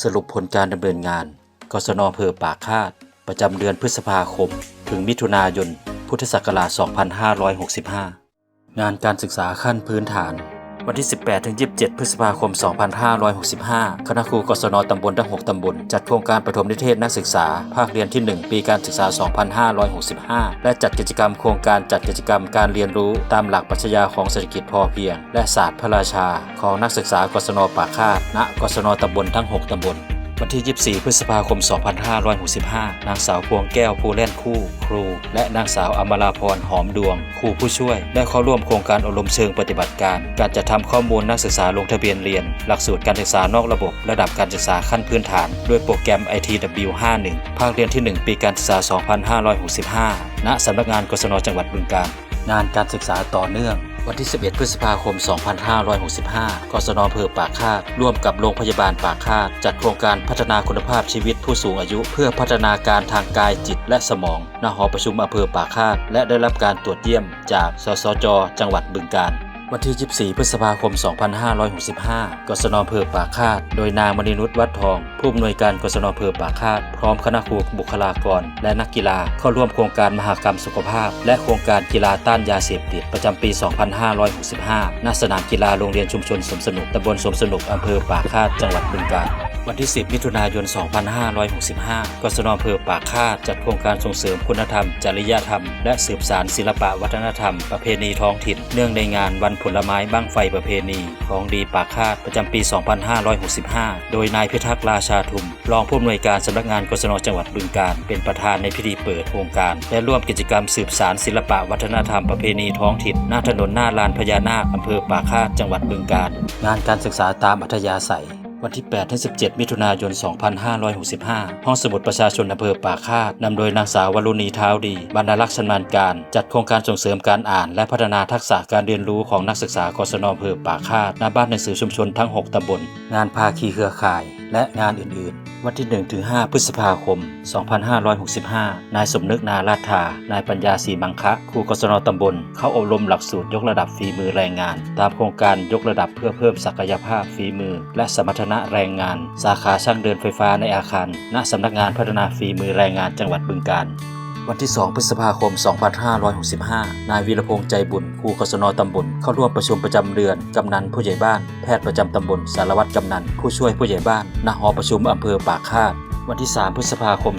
สรุปผลการดำเนินงาน กสนอำเภอปากคาด ประจำเดือนพฤษภาคม ถึงมิถุนายน พุทธศักราช 2565 งานการศึกษาขั้นพื้นฐาน วันที่ 18 ถึง 27 พฤษภาคม 2565 คณะครูกศนตำบลทั้ง 6 ตำบล จัดโครงการประถมนิเทศนักศึกษา ภาคเรียนที่ 1 ปีการศึกษา 2565 และจัดกิจกรรมโครงการจัดกิจกรรมการเรียนรู้ตามหลักปรัชญาของเศรษฐกิจพอเพียง และศาสตร์พระราชา ของนักศึกษากศนปากคาดณกศนตำบลทั้ง 6 ตำบล วันที่ 24 พฤษภาคม 2565 นางสาวพวงแก้วผู้เล่นคู่ครู และนางสาวอมราพรหอมดวง ครูผู้ช่วย ได้เข้าร่วมโครงการอบรมเชิงปฏิบัติการ การจัดทำข้อมูลนักศึกษาลงทะเบียนเรียน หลักสูตรการศึกษานอกระบบ ระดับการศึกษาขั้นพื้นฐาน ด้วยโปรแกรม ITW 51 ภาคเรียนที่ 1 ปีการศึกษา 2565 ณสำนักงานกศนจังหวัดบึงกาฬงานการศึกษาต่อเนื่อง วันที่ 11 พฤษภาคม 2565กศนอำเภอปากคาด ร่วมกับโรงพยาบาลปากคาด จัดโครงการพัฒนาคุณภาพชีวิตผู้สูงอายุ เพื่อพัฒนาการทางกายจิตและสมองณหอประชุมอำเภอปากคาด และได้รับการตรวจเยี่ยมจาก สสจ จังหวัดบึงกาฬ วันที่ 24 พฤษภาคม 2565 กศนอำเภอปากคาด โดยนางมณีนุชวัดทอง ผู้อำนวยการกศนอำเภอปากคาด พร้อมคณะครูบุคลากร และนักกีฬาเข้าร่วมโครงการมหกรรมสุขภาพ และโครงการกีฬาต้านยาเสพติดประจำปี 2565 ณ สนามกีฬาโรงเรียนชุมชนสมสนุกตำบลสมสนุกอำเภอปากคาด จังหวัดบึงกาฬ วันที่ 10 มิถุนายน 2565กศนอำเภอปากคาดจัดโครงการส่งเสริมคุณธรรม จริยธรรม และสืบสานศิลปะวัฒนธรรม ประเพณีท้องถิ่น เนื่องในงานวันผลไม้บ้างไฟประเพณี ของดีปากคาดประจำปี 2565 โดยนายพิทักษ์ราชาทุม รองผู้อำนวยการสำนักงานกศนจังหวัดบึงกาฬเป็นประธานในพิธีเปิดโครงการ และร่วมกิจกรรมสืบสานศิลปะวัฒนธรรมประเพณีท้องถิ่น หน้าถนนหน้าลานพญานาคอำเภอปากคาดจังหวัดบึงกาฬงานการศึกษาตามอัธยาศัย วันที่ 8 ถึง 17 มิถุนายน 2565 ห้องสมุดประชาชนอำเภอป่าคาดนำโดยนางสาววรุณีเท้าดี บรรณารักษ์ชำนาญการ จัดโครงการส่งเสริมการอ่าน และพัฒนาทักษะการเรียนรู้ของนักศึกษากศนอำเภอป่าคาดณบ้านหนังสือชุมชนทั้ง 6 ตำบล งานภาคีเครือข่าย และงานอื่น ๆ วันที่ 1-5 พฤษภาคม 2565 นายสมนึกนาลาธา นายปัญญาศรีมังคะ ครูกศนตำบล เข้าอบรมหลักสูตรยกระดับฝีมือแรงงาน ตามโครงการยกระดับเพื่อเพิ่มศักยภาพฝีมือ และสมรรถนะแรงงาน สาขาช่างเดินไฟฟ้าในอาคาร ณสำนักงานพัฒนาฝีมือแรงงานจังหวัดบึงกาฬ วันที่ 2 พฤษภาคม 2565 นายวีรพงษ์ใจบุญครูกศนตำบล เข้าร่วมประชุมประจำเดือน กำนันผู้ใหญ่บ้าน แพทย์ประจำตำบล สารวัตรกำนัน ผู้ช่วยผู้ใหญ่บ้าน ณ หอประชุมอำเภอปากคาด วันที่ 3 พฤษภาคม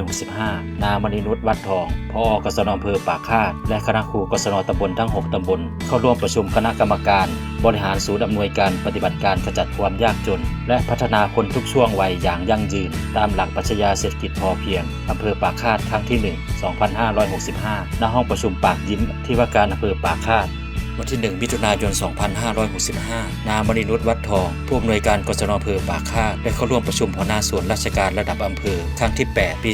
2565 นางมณีนุชวัดทองพอกศนอำเภอปากคาด และคณะครูกศนตำบลทั้ง 6 ตำบล เข้าร่วมประชุมคณะกรรมการ บริหารศูนย์อำนวยการปฏิบัติการขจัดความยากจน และพัฒนาคนทุกช่วงวัยอย่างยั่งยืน ตามหลักปรัชญาเศรษฐกิจพอเพียงอำเภอปากคาดครั้งที่ 1 2565 ณ ห้องประชุมปากยิ้มที่ว่าการอำเภอปากคาดวันที่ 1 มิถุนายน 2565 นางมณีนุชวัดทอง ผู้อำนวยการกศนอำเภอปากคาดได้เข้าร่วมประชุมหัวหน้าส่วนราชการระดับอำเภอ ครั้งที่ 8 ปี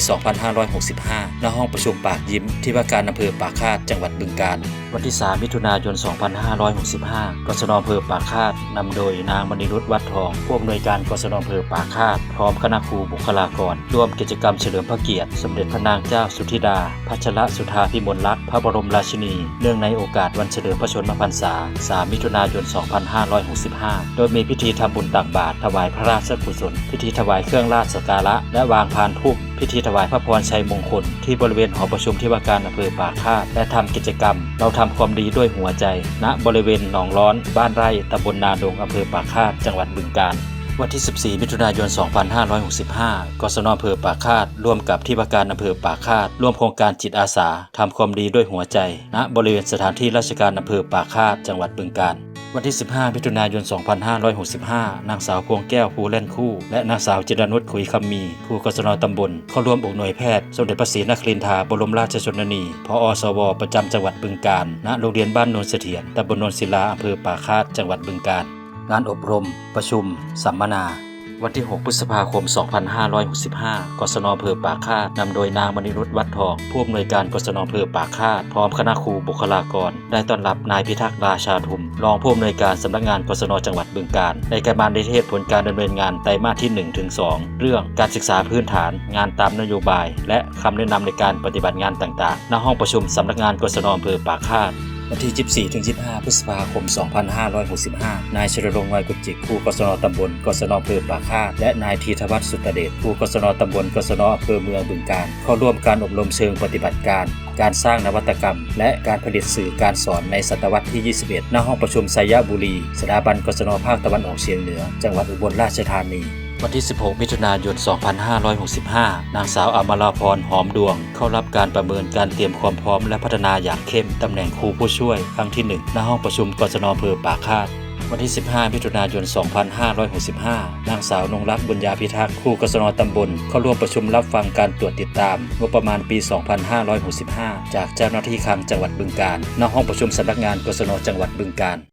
2565 ณ ห้องประชุมปากยิ้มที่ว่าการอำเภอปากคาดจังหวัดบึงกาฬวันที่ 3 มิถุนายน 2565 กศนอำเภอปากคาดนำโดยนางมณีนุชวัดทองผู้อำนวยการกศนอำเภอปากคาด พร้อมคณะครูบุคลากร ร่วมกิจกรรมเฉลิมพระเกียรติ สมเด็จพระนางเจ้าสุธิดา พัชรสุธาพิมลลักษณ์พระบรมราชินี เนื่องในโอกาสวันเฉลิมพระชนมพรรษา 3 มิถุนายน 2565 โดยมีพิธีทำบุญตักบาตรถวายพระราชกุศล พิธีถวายเครื่องราชสักการะและวางพานพุ่ม พิธีถวายพระพรชัยมงคล ที่บริเวณหอประชุมที่ว่าการอำเภอปากคาดและทำกิจกรรม เราทำความดีด้วยหัวใจ ณบริเวณหนองร้อนบ้านไร่ตำบลนาดงอำเภอปากคาดจังหวัดบึงกาฬวันที่ 14 มิถุนายน 2565กศนอำเภอปากคาด ร่วมกับที่ว่าการอำเภอปากคาด ร่วมโครงการจิตอาสาทำความดีด้วยหัวใจ ณ บริเวณสถานที่ราชการอำเภอปากคาด จังหวัดบึงกาฬ วันที่ 15มิถุนายน 2565 นางสาวพวงแก้วภูเล่นคู่ และนางสาวจิรนุชขุยคำมี ผู้กศนตำบล เข้าร่วมอกหน่วยแพทย์ สมเด็จพระศรีนครินทราบรมราชชนนี พออสว ประจำจังหวัดบึงกาฬ ณ โรงเรียนบ้านโนนเสถียรตำบลโนนศิลาอำเภอป่าคาด จังหวัดบึงกาฬ งานอบรม ประชุม สัมมนา วันที่ 6 พฤษภาคม 2565 กศนอำเภอปากคาดนำโดยนางมณีนุชวัดทอง ผู้อำนวยการกศนอำเภอปากคาด พร้อมคณะครูบุคลากร ได้ต้อนรับนายพิทักษ์ราชาทุม รองผู้อำนวยการสำนักงานกศนจังหวัดบึงกาฬในการบานนิเทศผลการดำเนินงานไตรมาสที่1ถึง2เรื่องการศึกษาพื้นฐาน งานตามนโยบาย และคำแนะนำในการปฏิบัติงานต่างๆ ณห้องประชุมสำนักงานกศนอำเภอปากคาด วันที่24ถึง25พฤษภาคม 2565 นายชรรงค์วัยกุจิกครูกศนตำบลกศนอำเภอปากคาดและนายธีทวัฒน์สุตเดชครูกศนตำบลกศนอำเภอเมืองบึงกาฬเข้าร่วมการอบรมเชิงปฏิบัติการ การสร้างนวัตกรรม และการผลิตสื่อการสอนในศตวรรษที่ 21 ณ ห้องประชุมไซยบุรี สถาบันกศนภาคตะวันออกเฉียงเหนือ จังหวัดอุบลราชธานี วันที่ 16 มิถุนายน 2565 นางสาวอมราพร หอมดวง เข้ารับการประเมินการเตรียมความพร้อมและพัฒนาอย่างเข้ม ตำแหน่งครูผู้ช่วย ครั้งที่ 1 ณ ห้องประชุมกศนอำเภอปากคาด วันที่ 15 มิถุนายน 2565 นางสาวนงรักบุญญาพิทักษ์ครูกศนตำบล เข้าร่วมประชุมรับฟังการตรวจติดตามงบประมาณปี 2565 จากเจ้าหน้าที่คลังจังหวัดบึงกาฬ ณ ห้องประชุมสำนักงานกศนจังหวัดบึงกาฬ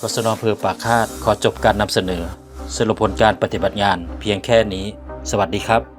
กศนอำเภอปากคาดขอจบการนำเสนอสรุปผลการปฏิบัติงานเพียงแค่นี้ สวัสดีครับ